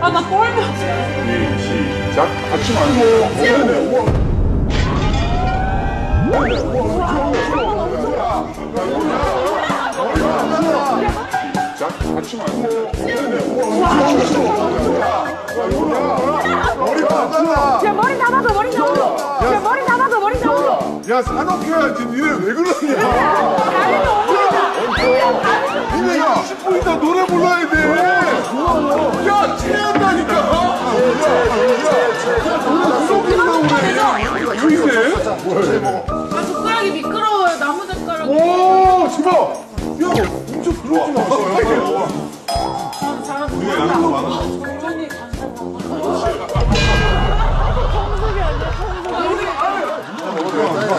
아나 꼴면 준비 시작. 같이 말고. 자, 같이 말고. 머리 맞잖아. 야 머리 잡아줘 머리 잡아줘 야 머리 잡아줘 머리 잡아줘 야, 산업해야지. 니네 왜 그러냐. 다리는 어머니다 니네 20분 있다 노래 불러야 돼. 아 젓가락이 미끄러워요 나무 젓가락 오, 지마. 야, 엄청 그러지 마.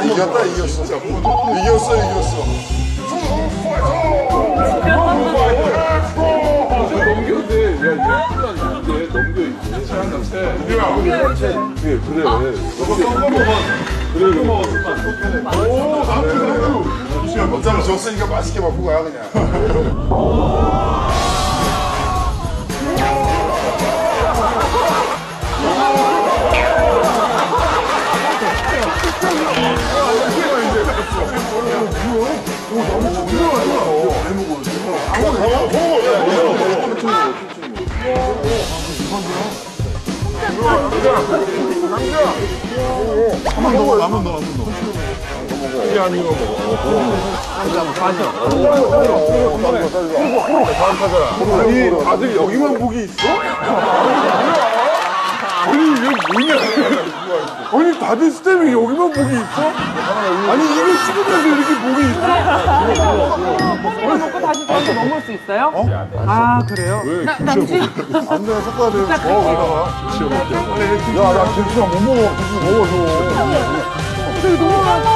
이겼다, 이겼어. 이겼어, 이겼어. 넘겨도 돼. 야, 넘겨, 이제. 시간한테. 야, 그래, 그래. 저거 깜깜먹어. 그래, 그래. 오, 아프다. 어차피 졌으니까 맛있게 먹고 가야 그냥. 한번 더, 한번 더, 한번 더. 이게 아니고 아니 다들 여기만 보기 있어? 아니 이게 뭐냐 아니 다들 스텝이 여기만 보기 있어? 아니 이거 찍으면서 이렇게 보기 있어? 뽕을 먹고 다시 저한테 넘을 수 있어요? 아 그래요? 나, 나 지금 안돼 섞어야 돼 야나 김치가 못 먹어 김치 먹어줘 되게 너무 많아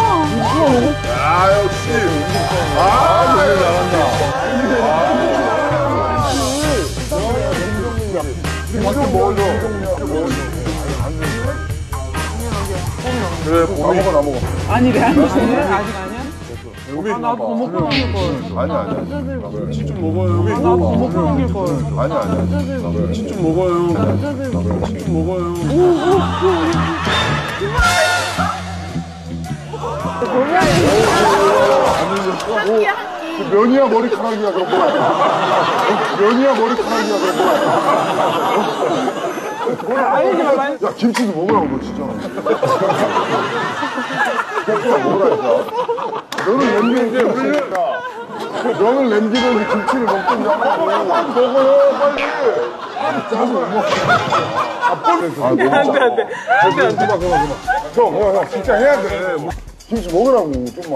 아 역시 아 노래 잘한다 김치 먹어줘 그래 봄이 나 먹어 나 먹어. 아니 레안드는 아직 아니야? 봄이 아, 나도 더 먹고 남길 걸. 아니 아니 김치 좀 먹어요. 봄이 나도 더 먹고 남길 걸. 아니 아니 김치 좀 먹어요. 김치 좀 먹어요. 그 면이야 머리카락이야 그런 거. 면이야 머리카락이야 그런 거 말라 야 김치도 먹으라고 너 진짜. 김치도 먹으라니까. 너는 남기는데 우리는 너는 남기는데 김치를 먹든지 하고 먹어요 빨리. 짜증 못 먹어 아 빨리 아 너무 안돼 안돼 안돼. 안돼 그만 그만 그만. 형, 형, 형 진짜 해야 돼. 김치 먹으라고 좀만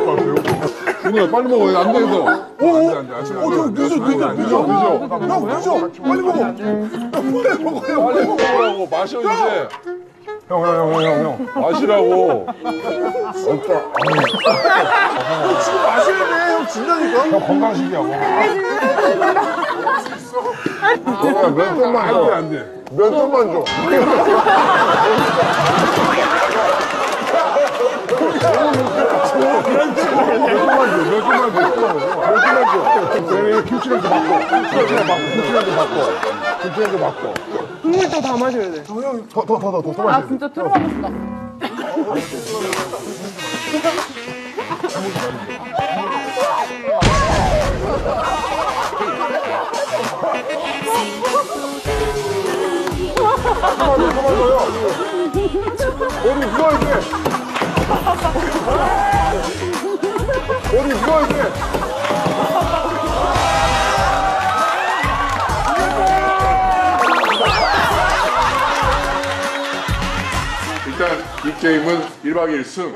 안 돼서 어? 안돼 안돼 어? 늦어 늦어 늦어 늦어. 형 늦어. 빨리 먹어. 빨리 먹어요. 빨리 먹으라고. 마셔 이제. 형. 형형 형형 마시라고. 없다. 형 지금 마셔야 돼형 진다니까. 형 건강식이야 몇 점만 줘. 안돼. 몇 점만 줘몇 점만 줘, 몇 점만 줘. 그래, 김치랑도. 김치랑도 바꿔, 김치랑도 바꿔. 김치랑도 바꿔. 국물 좀다 마셔야 돼 형, 더, 더, 더, 더, 더, 더아 마셔야 돼. 진짜 들어가고 싶다 머리 누워 있게. 게임은 1박 2일 승.